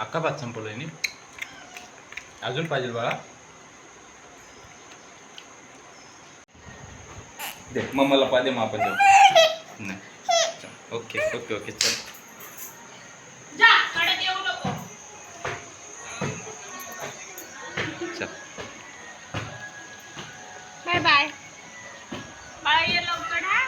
अख्खा भात संपवलाय नी अजून पाहिजे बाळा. दे मम्माला पा दे मग आपण जाऊ. नाही. चल. ओके ओके ओके चल. जा कडक येऊ नको. चल. Bye bye. बाळा ये लवकर हा.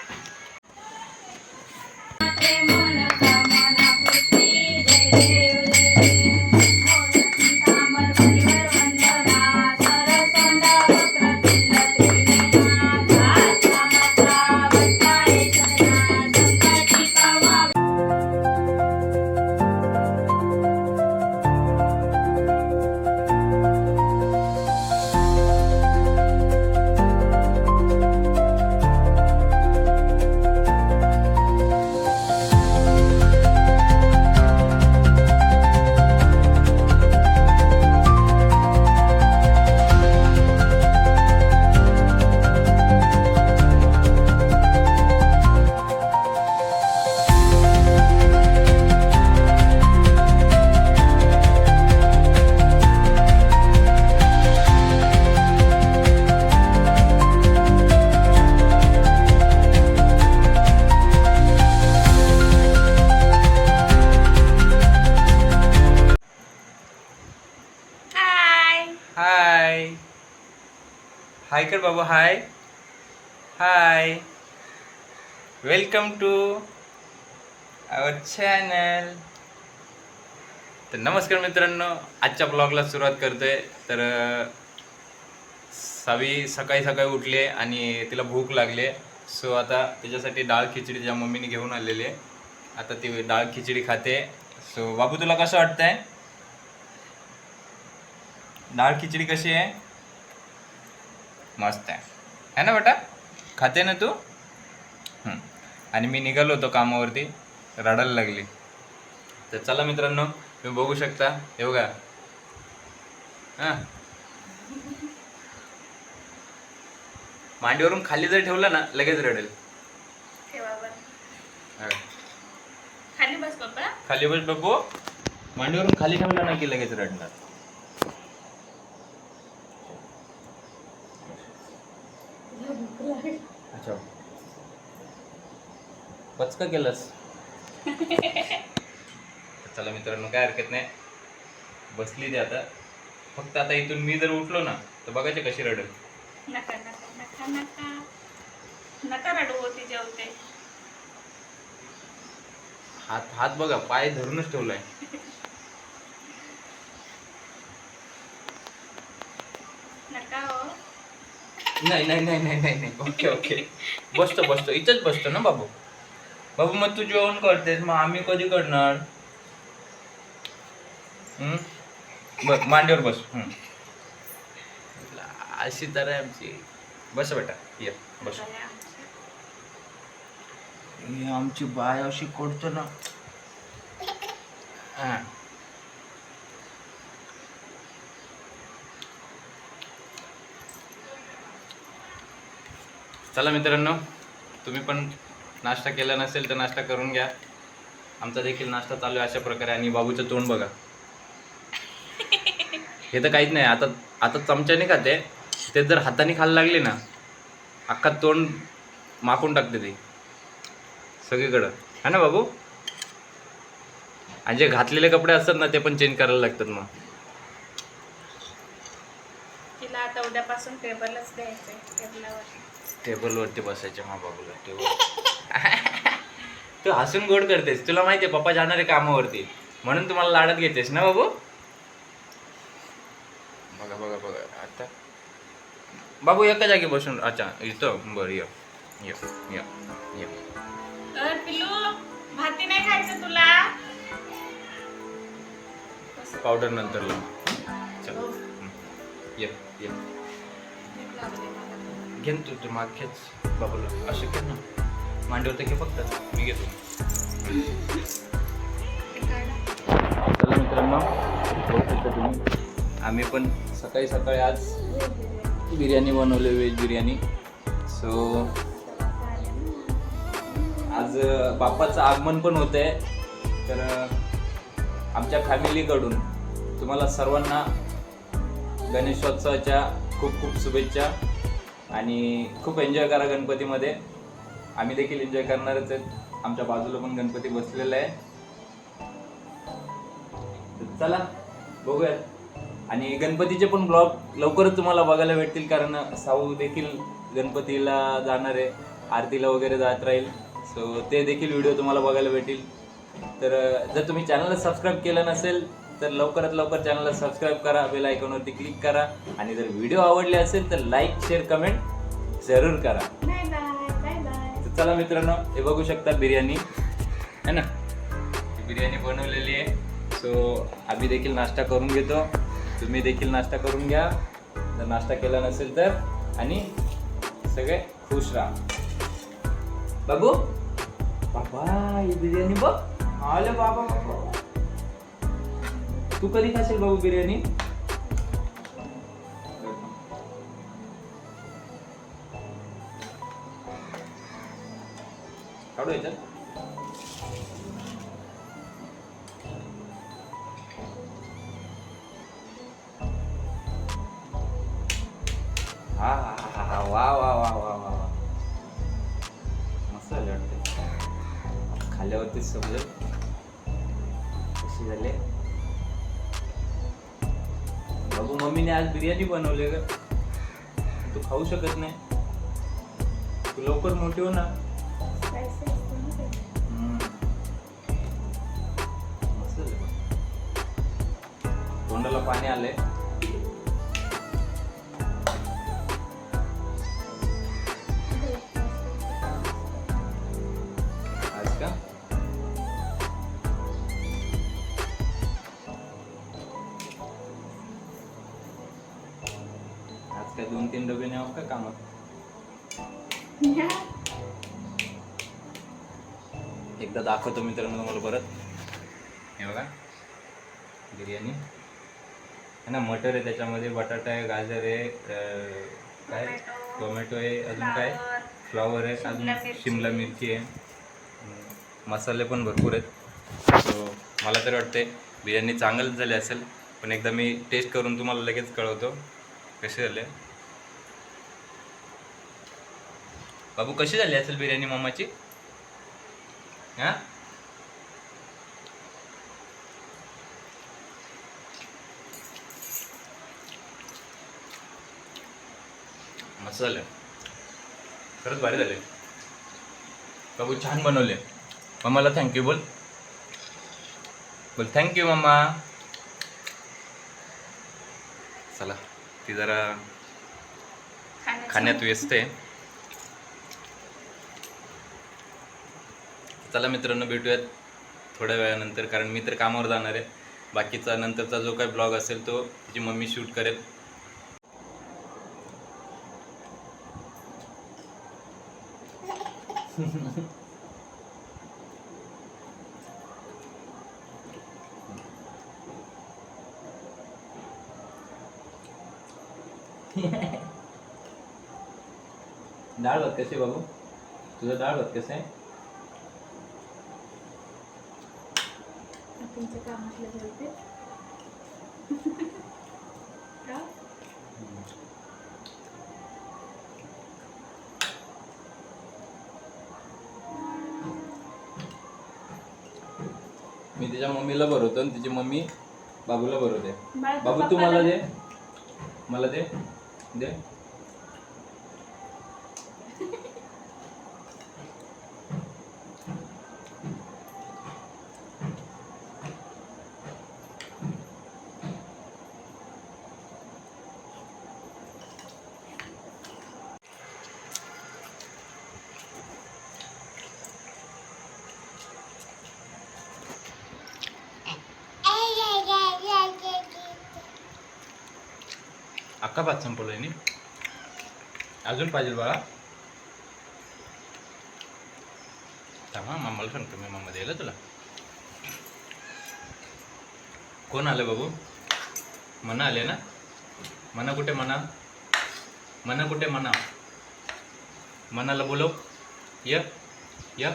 कर बाबू hi hi welcome to our channel तर नमस्कार मित्रांनो आजच्या ब्लॉगला सुरुवात करतोय. तर सावी सकाळी सकाळी उठले आणि तिला भूक लागली. सो आता तिच्यासाठी डाळ खिचडी ज्या मम्मीने घेऊन आलेली आहे. आता ती डाळ खिचडी खाते. सो बाबू तुला कसं वाटतंय? डाळ खिचडी कशी आहे? मस्त आहे. है ना बेटा? खाते ना तू. आणि मी निघालो होतो कामावरती रडायला लागली. तर चला मित्रांनो तुम्ही बघू शकता. हे बघा. हां. मांडीवरून खाली जर ठेवलं ना लगेच रडेल. खाली बस पप्पा. खाली बस बघू मांडीवरून खाली ठेवलं ना की लगेच रडणार. अच्छा. पचका केलंस. चला मित्रांनो काय हरकत नाही. बसली ती आता. फक्त आता इथून मी जर उठलो ना तर बघायचे कशी रडेल. नका नका नका नका. नका रडू होती जेवते. हात हात बघा पाय धरूनच ठेवलाय नका हो नाही नाही नाही नाही नाही नाही. ओके ओके बसतो बसतो. इथंच बसतो ना बाबू? बाबू मग तू जेवण करतेस मग आम्ही कधी करणार? हम्म? बस मांडीवर बस. हम्म. अशी तर आहे आमची. बस बेटा. ये बस. आमचे. ही आमची बाय अशी करतो ना. हा. चला मित्रांनो तुम्ही पण नाश्ता केला नसेल तर नाश्ता करून घ्या. आमचा देखील नाश्ता चालू आहे अशा प्रकारे आणि बाबूचं तोंड बघा. हे तर काहीच नाही आता आता चमच्याने खाते. ते जर हाताने खायला लागले ना अख्खा तोंड माकून टाकते ते. सगळीकडं. है ना बाबू? आणि जे घातलेले कपडे असतात ना ते पण चेंज करायला लागतात मग. तिला आता उद्यापासून पेपरलाच द्यायचंय टेबलावर टेबलवरती बसायचे मा बाबूला टेबल तू हसून गोड करतेस. तुला माहितीये पप्पा जाणार आहे कामावरती. म्हणून तुम्हाला लाडत घेतेस ना बाबू? बघा बघा बघा. आता. बाबू एका जागी बसून अच्छा इथं बरं ये. ये ये ये. तर पिलू भाती नाही खायचं तुला? पावडर नंतर लाव. चल. हं. ये ये. भूक लागली मला. घे ना तू तू माग खेच बाबूला. असं घे ना. मांडीवर तर घे फक्त. मी घेतो. चला मित्रांनो तुम्ही. आम्ही पण सकाळी सकाळी आज बिर्याणी बनवली व्हेज बिर्याणी. सो आज बाप्पाचं आगमन पण होत आहे तर आमच्या फॅमिलीकडून तुम्हाला सर्वांना गणेशोत्सवाच्या खूप खूप शुभेच्छा. आणि खूप एन्जॉय करा गणपतीमध्ये. आम्ही देखील एन्जॉय करणारच आहेत. आमच्या बाजूला पण गणपती बसलेला आहे. चला बघूयात. आणि गणपतीचे पण ब्लॉग लवकरच तुम्हाला बघायला भेटतील कारण साऊ देखील गणपतीला जाणार आहे. आरतीला वगैरे जात राहील. सो ते देखील व्हिडिओ तुम्हाला बघायला भेटेल तर जर तुम्ही चॅनलला सबस्क्राईब केलं नसेल तर लवकरात लवकर चॅनलला सबस्क्राईब करा बेल आयकॉनवरती क्लिक करा. आणि जर व्हिडिओ आवडले असेल तर लाईक शेअर कमेंट जरूर करा. तर चला मित्रांनो हे बघू शकता बिर्याणी. है ना? बिर्याणी बनवलेली आहे. सो आम्ही देखील नाश्ता करून घेतो. तुम्ही देखील नाश्ता करून घ्या. जर नाश्ता केला नसेल तर. आणि सगळे खुश राहा. बाबू बाबा ही बिर्याणी बघ. आले बाबा बाबा. तू कधी खाशील बाबू बिर्याणी? काढू याच्यात. हा हा हा हा वा वा वा वा वा वा. मस्त झाले वाटते. खाल्ल्यावरती समजेल. कशी झाले? बाबू मम्मीने आज बिर्याणी बनवली ग. तू खाऊ शकत नाही. तू लवकर मोठी हो ना. तोंडाला पाणी आलंय. एकदा दाखवतो मित्रांनो तुम्हाला परत. हे बघा. बिर्याणी. है ना मटर आहे त्याच्यामध्ये बटाटा आहे गाजर आहे काय? टोमॅटो, आहे अजून काय? फ्लावर, आहे अजून. शिमला मिरची. आहे. मसाले पण भरपूर आहेत. सो मला तर वाटते बिर्याणी चांगलीच झाली असेल. पण एकदा मी टेस्ट करून तुम्हाला लगेच कळवतो. कशी झाले? बाबू कशी झाली असेल बिर्याणी मामाची? हां? मस्त झालं. खरंच भारी झाले. बाबू छान बनवले. मम्माला थँक्यू बोल. बोल थँक्यू मम्मा चला ती जरा खाण्यात व्यस्त आहे. चला मित्रांनो भेटूयात थोड्या वेळानंतर कारण मी तर कामावर जाणार आहे. बाकीचा नंतरचा जो काही ब्लॉग असेल तो तिची मम्मी शूट करेल. डाळ भात कसे बाबू? तुझं डाळ भात कसं आहे? तुमच्या कामातलं बोलते का? मी तिच्या मम्मीला भरवतो आणि तिची मम्मी बाबूला भरवते. बाबू तू मला दे. मला दे. दे. अक्का भात आहे नी अजून पाहिजे बाळा. थांबा मामाला सांगतो मी मामा द्यायला तुला. कोण आलं बाबू? मना आले ना? मना कुठे मना? मना कुठे मना? मनाला बोलव. य या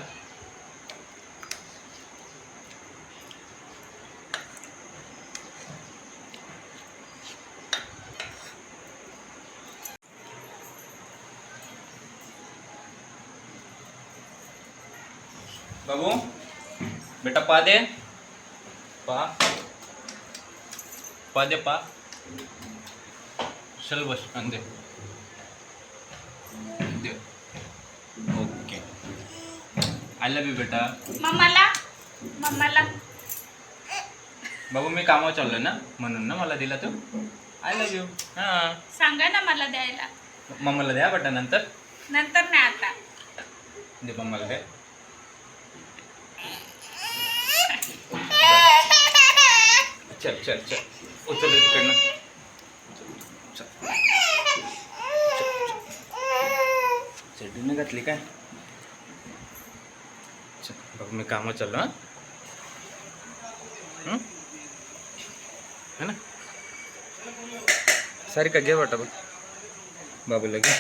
बाबू बेटा पा दे। पा। पा दे पा। चल बस दे। ओके। आय लव्ह यू बेटा। मम्माला मम्माला। बाबू मी कामावर चाललोय ना? म्हणून ना मला दिला तू? आय लव्ह यू हां. सांगा ना मला द्यायला. मम्माला द्या बेटा नंतर. नंतर नाही आता. दे मम्माला दे. चल चल चल. उचल तिकडनं चल. चड्डीने घातली काय? चल बघ मी कामावर चाललो हां. हं? ना? सारिका घे वाटा बघ. बाबूला घे.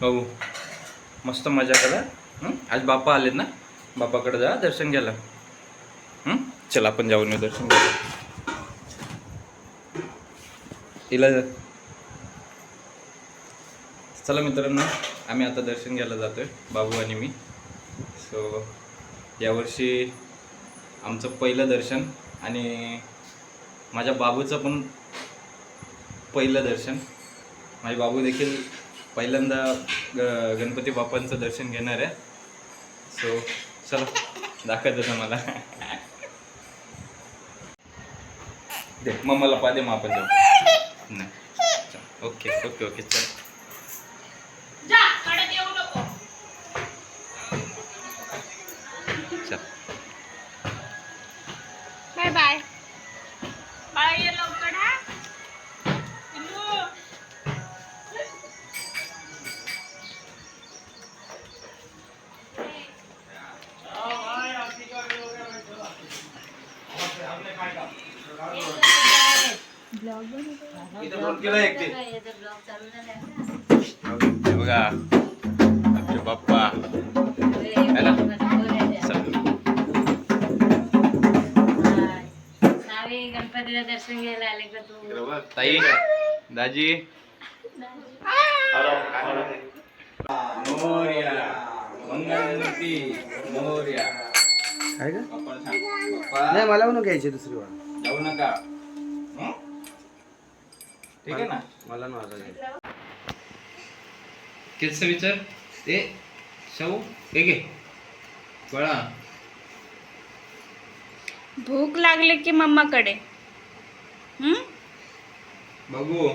भाऊ मस्त मजा करा? आज बाप्पा आलेत ना? बाप्पाकडे जा दर्शन घ्यायला. चला चल आपण जाऊन येऊ दर्शन घ्यायला. तिला चला मित्रांनो आम्ही आता दर्शन घ्यायला जातोय बाबू आणि मी. सो यावर्षी आमचं पहिलं दर्शन आणि माझ्या बाबूचं पण पहिलं दर्शन. माझे बाबू देखील पहिल्यांदा ग गणपती बाप्पांचं दर्शन घेणार आहे. सो चला दाखवायचं मला दे मम्माला पा दे मग आपण जाऊ नाही चल, ओके ओके ओके चल. गणपतीला दर्शन घ्यायला आले का तू? ताई दाजी. मोर्या मंगलमूर्ती मोर्या. आहे का आपण सांग. बाप्पा नाही मला म्हणून घ्यायची दुसरी वाण जाऊ नका. हं? ठीक आहे ना? मला घ्यायची किती विचार. ए शाहू हे घे. बळा भूक लागली की मम्माकडे? बघू.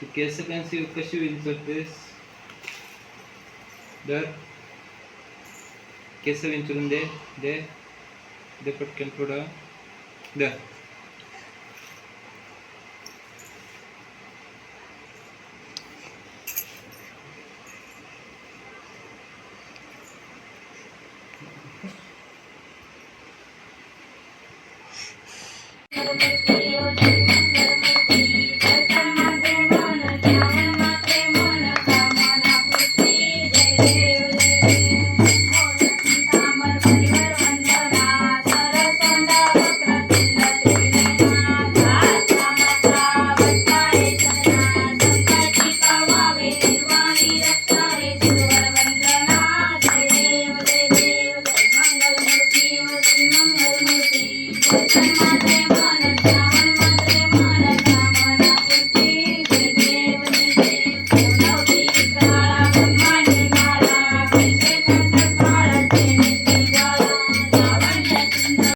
तू केस कशी कशी विंचरतेस? दर केस विंचरून दे. दे. दे पटकन थोडं दर Thank you.